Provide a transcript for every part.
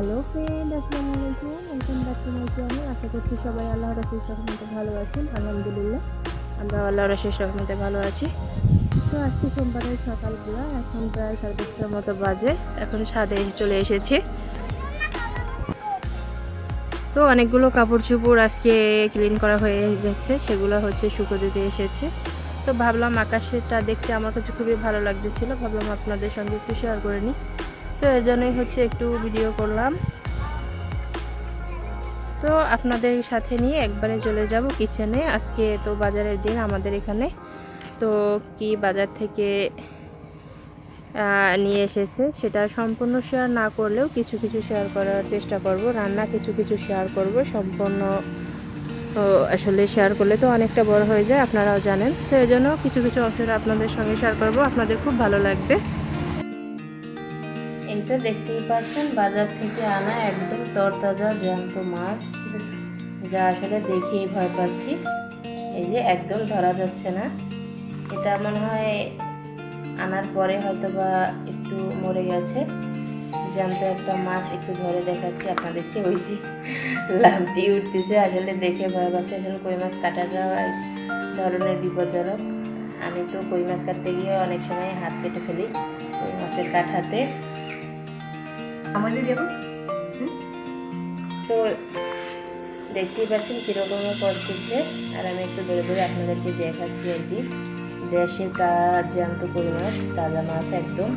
Hello friend আসসালামু আলাইকুম welcome back to my channel আশা করছি সবাই আল্লাহর শেষ রহমতে ভালো আছেন। আলহামদুলিল্লাহ আমরা আল্লাহর শেষ রহমতে ভালো আছি। তো আজকে সোমবারের সকালবেলা, এখন প্রায় সাড়ে দশটার মতো বাজে। এখন এসে চলে এসেছি। তো অনেকগুলো কাপড় চোপড় আজকে ক্লিন করা হয়ে গেছে। সেগুলো হচ্ছে শুকো দিতে এসেছে। তো ভাবলাম আকাশেরটা দেখতে আমার কাছে খুবই ভালো লাগতেছিল। ভাবলাম আপনাদের সঙ্গে একটু শেয়ার করে নিই। তো এর জন্যই হচ্ছে একটু ভিডিও করলাম। তো আপনাদের সাথে নিয়ে একবারে চলে যাব কিচেনে আজকে তো বাজারের দিন আমাদের এখানে। তো কি বাজার থেকে নিয়ে এসেছে সেটা সম্পূর্ণ শেয়ার না করলেও কিছু কিছু শেয়ার করার চেষ্টা করব। রান্না কিছু কিছু শেয়ার করব। সম্পূর্ণ আসলে শেয়ার করলে তো অনেকটা বড় হয়ে যায়, আপনারাও জানেন। তো এই জন্য কিছু কিছু অংশটা আপনাদের সঙ্গে শেয়ার করব। আপনাদের খুব ভালো লাগবে। তো দেখতেই পাচ্ছেন, বাজার থেকে আনা একদম তরতাজা জ্যান্ত মাছ। যা আসলে দেখেই ভয় পাচ্ছি। এই যে একদম ধরা যাচ্ছে না। এটা মনে হয় আনার পরে হয়তো বা একটু মরে গেছে। জ্যান্ত একটা মাছ একটু ধরে দেখাচ্ছি আপনাদেরকে। ওই যে লাভ দিয়ে উঠতেছে, আসলে দেখে ভয় পাচ্ছে। আসলে কই মাছ কাটাটা এক ধরনের বিপজ্জনক। আমি তো কই মাছ কাটতে গিয়ে অনেক সময় হাত কেটে ফেলি, কই মাছের কাঠাতে আমাদের দেখুন। তো দেখতেই পাচ্ছেন কীরকম করতেছে। আর আমি একটু ধরে ধরে আপনাদেরকে দেখাচ্ছি আর কি। দেশে তা জ্যান্ত কই মাছ, তাজা মাছ একদম।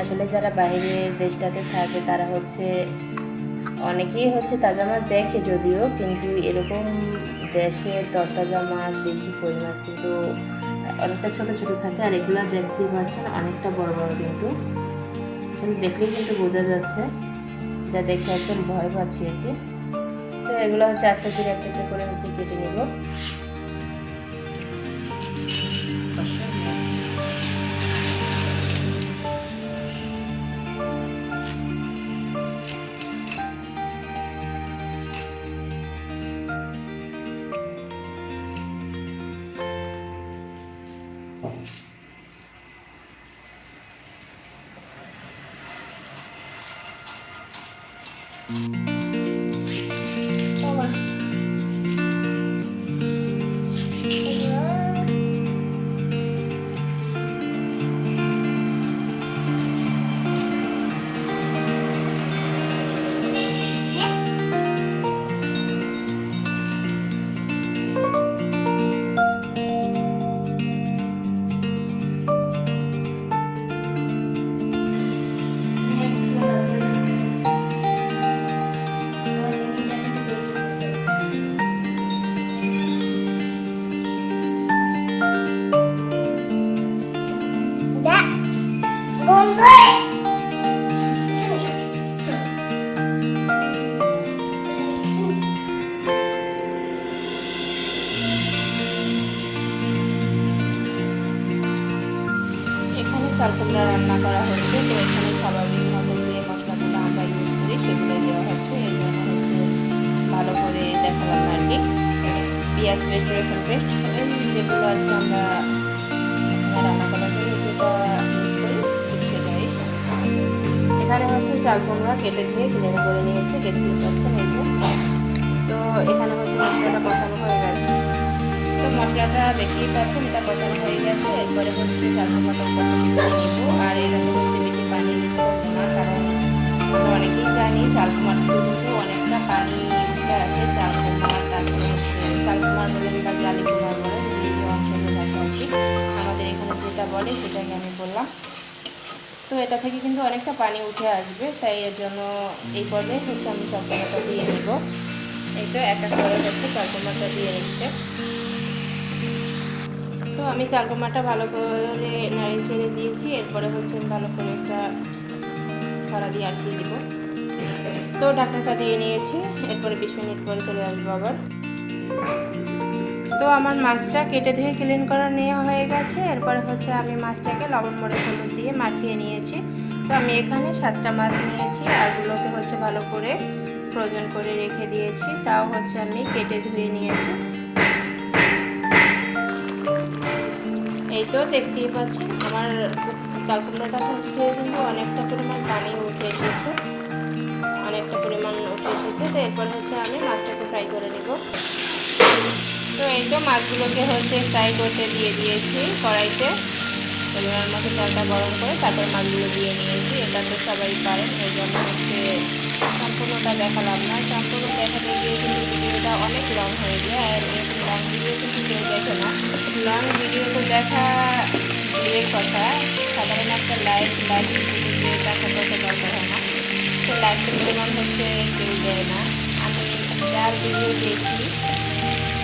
আসলে যারা বাইরের দেশটাতে থাকে, তারা হচ্ছে অনেকেই হচ্ছে তাজা মাছ দেখে যদিও, কিন্তু এরকম দেশে তরতাজা মাছ, দেশি কই মাছ কিন্তু অনেকটা ছোটো ছোটো থাকে। আর এগুলো দেখতেই পাচ্ছেন অনেকটা বড় বড় কিন্তু। আসলে দেখলেই কিন্তু বোঝা যাচ্ছে যা দেখে একদম ভয় পাচ্ছি আর কি। তো এগুলো হচ্ছে আস্তে ধীরে একটা একটা করে হচ্ছে কেটে নিব। এখানে চালকুমড়া রান্না করা হচ্ছে, তো এখানে স্বাভাবিক মতো যে মশলাগুলো আমরা ইউজ করি সেগুলো দেওয়া হচ্ছে। এর জন্য হচ্ছে ভালো করে দেখালাম আর কি। পেঁয়াজ পেস্ট, রসুন পেস্ট যেগুলো আর আমরা রান্না করি ঠিক সেটাই এখানে হচ্ছে চাল কুমড়া কেটে দিয়ে ক্লিন করে নিয়েছে দেখতেই পাচ্ছেন এই তো এখানে হচ্ছে মশলাটা কষানো হয়ে গেছে। তো মশলাটা দেখতেই পাচ্ছেন, এটা কষানো হয়ে গেছে। এরপরে হচ্ছে চাল কুমড়াটা নেব আর এরকম হচ্ছে বেশি পানি না, কারণ অনেকেই জানি চাল কুমার কিন্তু অনেকটা পানি আসে চাল কুমার চাল জালি আমাদের এখানে যেটা বলে তো এটা থেকে কিন্তু অনেকটা পানি উঠে আসবে তাই এর জন্য এই পর্যায়ে হচ্ছে আমি চকমাটা দিয়ে নিব। এই তো এক এক করে হচ্ছে চকমাটা দিয়ে নিচ্ছে। তো আমি চালকুমাটা ভালো করে নাড়িয়ে ছেড়ে দিয়েছি এরপরে হচ্ছে আমি ভালো করে একটা কড়া দিয়ে আটকিয়ে দিব। তো ঢাকনাটা দিয়ে নিয়েছি এরপরে বিশ মিনিট পরে চলে আসব আবার। তো আমার মাছটা কেটে ধুয়ে ক্লিন করা নেওয়া হয়ে গেছে। এরপরে হচ্ছে আমি মাছটাকে লবণ মরে হলুদ দিয়ে মাখিয়ে নিয়েছি। তো আমি এখানে সাতটা মাছ নিয়েছি আরগুলোকে হচ্ছে ভালো করে ফ্রোজেন করে রেখে দিয়েছি। তাও হচ্ছে আমি কেটে ধুয়ে নিয়েছি। এই তো দেখতেই পাচ্ছেন, আমার চালকুমড়াটা থেকে কিন্তু অনেকটা পরিমাণ পানি উঠে এসেছে। অনেকটা পরিমাণ উঠে এসেছে। তো এরপর হচ্ছে আমি মাছটাকে ফ্রাই করে নেব। তো এই তো মাছগুলোকে হচ্ছে ফ্রাই করতে দিয়ে দিয়েছি কড়াইতে। পরিমাণ মতো তেলটা গরম করে তারপর মাছগুলো দিয়ে নিয়েছি। এটা তো সবাই পারেন, এই জন্য হচ্ছে সম্পূর্ণটা দেখালাম না। সম্পূর্ণ দেখাতে গিয়ে কিন্তু ভিডিওটা অনেক লং হয়ে যায়, আর এরকম লং ভিডিও কিন্তু কেউ দেখে না। লং ভিডিও তো দেখা দূরের কথা। সাধারণ একটা লাইক লাইক ভিডিও দেখা করতে দরকার হয় না। তো লাইকের পরিমাণ হচ্ছে কেউ দেয় না। আমি যার ভিডিও দেখি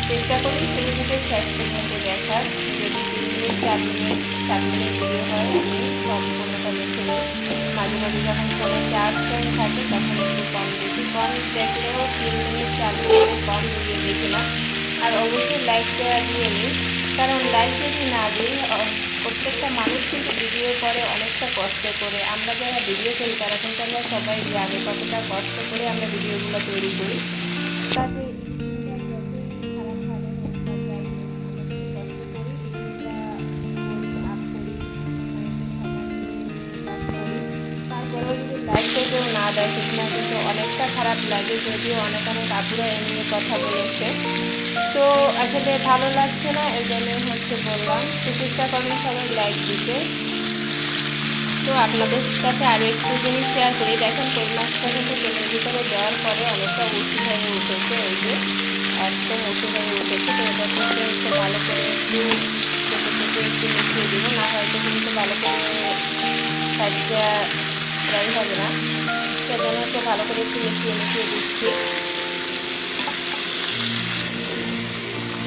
চেষ্টা করি শুরু থেকে শেষ পর্যন্ত দেখার। যদি তিন চার মিনিট চার মিনিট ভিডিও হয়, আমি সম্পূর্ণটা দেখে নিই মাঝে মাঝে যখন ফোনে চার্জ কম থাকে, তখন একটু কম দেখি কম দেখলেও, তিন মিনিট চার মিনিট কম ভিডিও দেখি না আর অবশ্যই লাইকটা দিয়ে নিই কারণ লাইক যদি না দিই প্রত্যেকটা মানুষ কিন্তু ভিডিও করে অনেকটা কষ্ট করে। আমরা যারা ভিডিও করি, তারা কিন্তু আমরা সবাই জানি কতটা কষ্ট করে আমরা ভিডিওগুলো তৈরি করি। তাতে অনেকটা খারাপ লাগে, যদিও অনেক অনেক আপুরা এ নিয়ে কথা বলেছে। তো আসলে ভালো লাগছে না, এই জন্যই হচ্ছে বললাম। তো চেষ্টা করবেন সবাই লাইক দিতে। তো আপনাদের কাছে আরও একটু জিনিস শেয়ার করি। দেখেন কই মাছটা কিন্তু তেলের ভিতরে দেওয়ার পরে অনেকটা উঁচু হয়ে উঠেছে এই যে। একদম উঁচু হয়ে উঠেছে। তো এটা থেকে একটু ভালো করে একটু চেপে চেপে একটু মিশিয়ে দিব। না হয়তো কিন্তু ভালো করে সাইডটা ফ্রাই হবে না। সেজন্য একটু ভালো করে একটু মিশিয়ে মিশিয়ে দিচ্ছি।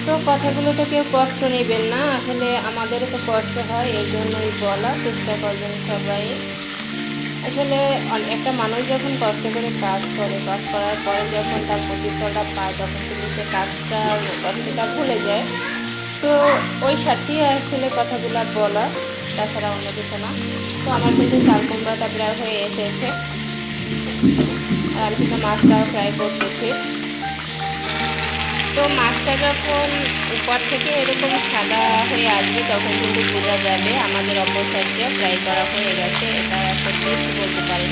তো কথাগুলো তো কেউ কষ্ট নেবেন না, আসলে আমাদেরও তো কষ্ট হয়, এই জন্যই বলা চেষ্টা করবেন সবাই। আসলে একটা মানুষ যখন কষ্ট করে কাজ করে, কাজ করার পরে যখন তার প্রতিফলটা পায়, তখন কিন্তু সে কাজটা, কষ্টটা ভুলে যায়। তো ওই সাথেই আসলে কথাগুলো বলা তাছাড়া অন্য কিছু না। তো আমার কিন্তু চাল কুমড়াটা প্রায় হয়ে এসেছে। আর আমি কিন্তু মাছটাও ফ্রাই করতেছি। তো মাছটা যখন উপর থেকে এরকম সাদা হয়ে আসবে, তখন কিন্তু বোঝা যাবে আমাদের অপর সাইডটা ফ্রাই করা হয়ে গেছে। এটা একটা টেস্ট বলতে পারেন।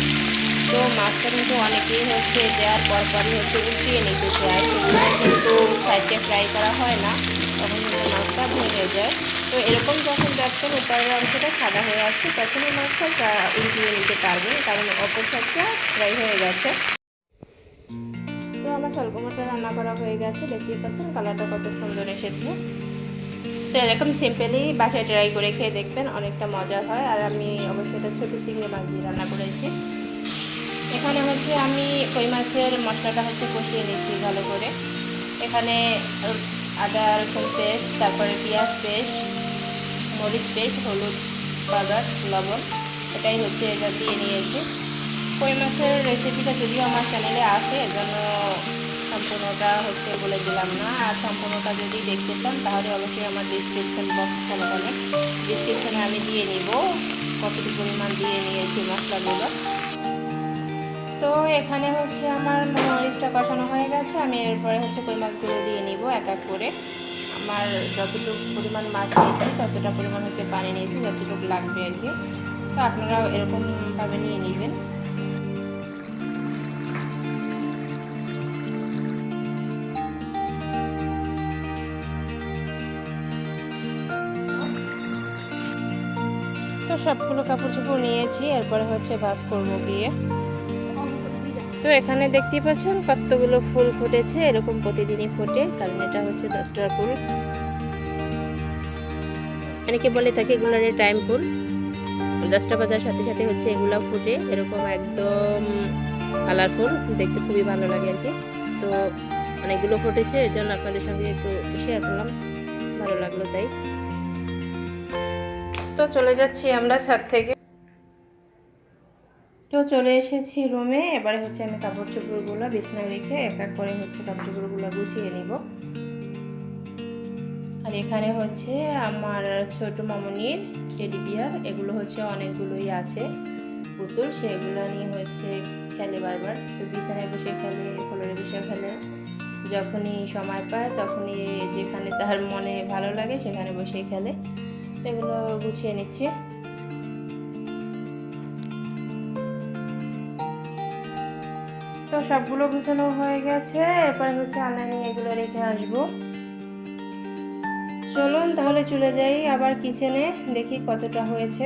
তো মাছটা কিন্তু অনেকেই হচ্ছে দেওয়ার পরপরই হচ্ছে উঠিয়ে নিতে চায়। কিন্তু সাইডে ফ্রাই করা হয় না। তখন মাছটা ভেঙে যায়। তো এরকম যখন দেখছেন উপরের অংশটা সাদা হয়ে আসছে তখনই মাছটা তা- উল্টিয়ে নিতে পারবেন কারণ অপর সাইডটা ফ্রাই হয়ে গেছে। তো আমার শালকুমারটা রান্না করা হয়ে গেছে, দেখতেই পাচ্ছেন কালারটা কত সুন্দর এসেছে। তো এরকম সিম্পলি বাসায় ট্রাই করে খেয়ে দেখবেন, অনেকটা মজা হয়। আর আমি অবশ্যই এটা ছোটো চিংড়ি মাছ দিয়ে রান্না করেছি। এখানে হচ্ছে আমি কই মাছের মশলাটা হচ্ছে কষিয়ে নিচ্ছি ভালো করে। এখানে আদা, রসুন পেস্ট, তারপরে পেঁয়াজ পেস্ট, মরিচ পেস্ট, হলুদ পাউডার, লবণ, এটাই হচ্ছে এটা দিয়ে নিয়েছি। কই মাছের রেসিপিটা যদিও আমার চ্যানেলে আছে, এজন্য সম্পূর্ণটা হচ্ছে বলে দিলাম না। আর সম্পূর্ণটা যদি দেখতে চান, তাহলে অবশ্যই আমার ডিসক্রিপশন বক্স ফলো করবেন ডিসক্রিপশনে আমি দিয়ে নিব, কতটুকু পরিমাণ দিয়ে নিয়েছি মশলাগুলো। তো এখানে হচ্ছে আমার মরিচটা কষানো হয়ে গেছে। আমি এরপরে হচ্ছে কই মাছগুলো দিয়ে নিব এক এক করে। আমার যতটুকু পরিমাণ মাছ নিয়েছি, ততটা পরিমাণ হচ্ছে পানি নিয়েছি, যতটুকু লাগবে আর কি। তো আপনারাও এরকমভাবে নিয়ে নেবেন। তো সবগুলো কাপড় চোপড় নিয়েছি, এরপরে হচ্ছে ভাজ করব গিয়ে। তো এখানে দেখতেই পাচ্ছেন কতগুলো ফুল ফুটেছে। এরকম প্রতিদিনই ফোটে, কারণ এটা হচ্ছে দশটার ফুল। অনেকে বলে থাকে এগুলোর টাইম ফুল। দশটা বাজার সাথে সাথে হচ্ছে এগুলো ফুটে, এরকম একদম কালারফুল, দেখতে খুবই ভালো লাগে আর কি। তো অনেকগুলো ফুটেছে এর জন্য আপনাদের সঙ্গে একটু শেয়ার করলাম, ভালো লাগল তাই। তো চলে যাচ্ছি আমরা ছাদ থেকে। চলে এসেছি রুমে এবারে হচ্ছে আমি কাপড় চোপড়গুলো বিছনায় রেখে এক এক করে হচ্ছে কাপড় চোপড়গুলো গুছিয়ে নিব। আর এখানে হচ্ছে আমার ছোট মামনির টেডি বিয়ার এগুলো হচ্ছে অনেকগুলোই আছে। পুতুল, সেগুলো নিয়ে হচ্ছে খেলে বারবার। তো বিছানায় বসে খেলে কোলের বসে খেলে। যখনই সময় পায়, তখনই যেখানে তার মনে ভালো লাগে, সেখানে বসে খেলে। এগুলো গুছিয়ে নিচ্ছি। সবগুলো গুছানো হয়ে গেছে। এরপরে হচ্ছে আলনা নিয়ে এগুলো রেখে আসব। চলুন তাহলে চলে যাই আবার কিচেনে দেখি কতটা হয়েছে।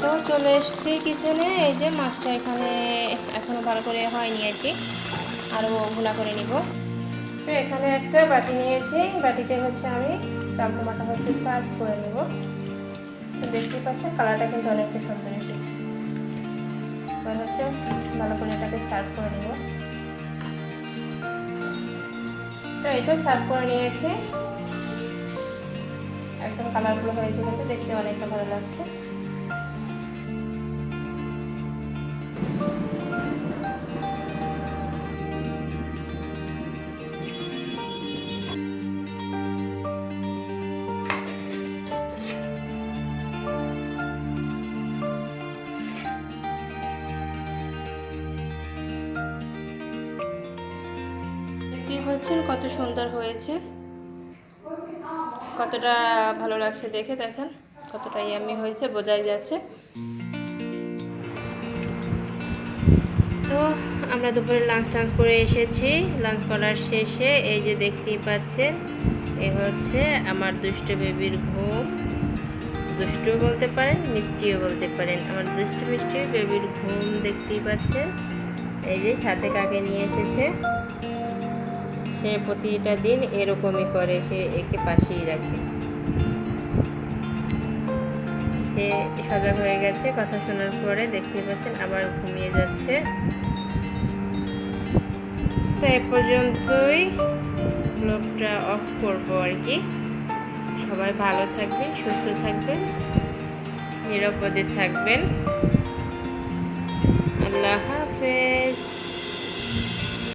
তো চলে এসেছি কিচেনে এই যে মাছটা এখানে এখনও ভালো করে হয়নি আর কি। আরও ভুনা করে নিব। তো এখানে একটা বাটি নিয়েছি, বাটিতে হচ্ছে আমি কাকুমাটা হচ্ছে সার্ভ করে নেব। তো দেখতেই পাচ্ছেন কালারটা কিন্তু অনেকটা সুন্দর। এবার হচ্ছে ভালো করে এটাকে সার্ভ করে নেব। তো এই তো সার্ভ করে নিয়েছি। একদম কালারফুল হয়েছে কিন্তু দেখতে অনেকটা ভালো লাগছে। পাচ্ছেন কত সুন্দর হয়েছে। কতটা ভালো লাগছে দেখে দেখেন। কতটা ইয়ামি হয়েছে, বোঝাই যাচ্ছে। তো আমরা দুপুরে লাঞ্চ টাঞ্চ করে এসেছি। লাঞ্চ করার শেষে এই যে দেখতেই পাচ্ছেন, এ হচ্ছে আমার দুষ্ট বেবির ঘুম। দুষ্টু বলতে পারেন, মিষ্টিও বলতে পারেন। আমার দুষ্টু মিষ্টি বেবির ঘুম দেখতেই পাচ্ছেন। এই যে সাথে কাকে নিয়ে এসেছে? সে প্রতিটা দিন এরকমই করে, সে একে পাশেই রাখে। সে সজাগ হয়ে গেছে, কথা শোনার পরে দেখতে পাচ্ছেন আবার ঘুমিয়ে যাচ্ছে। তো এ পর্যন্তই ব্লগটা অফ করব আর কি। সবাই ভালো থাকবেন, সুস্থ থাকবেন, নিরাপদে থাকবেন। আল্লাহ হাফেজ।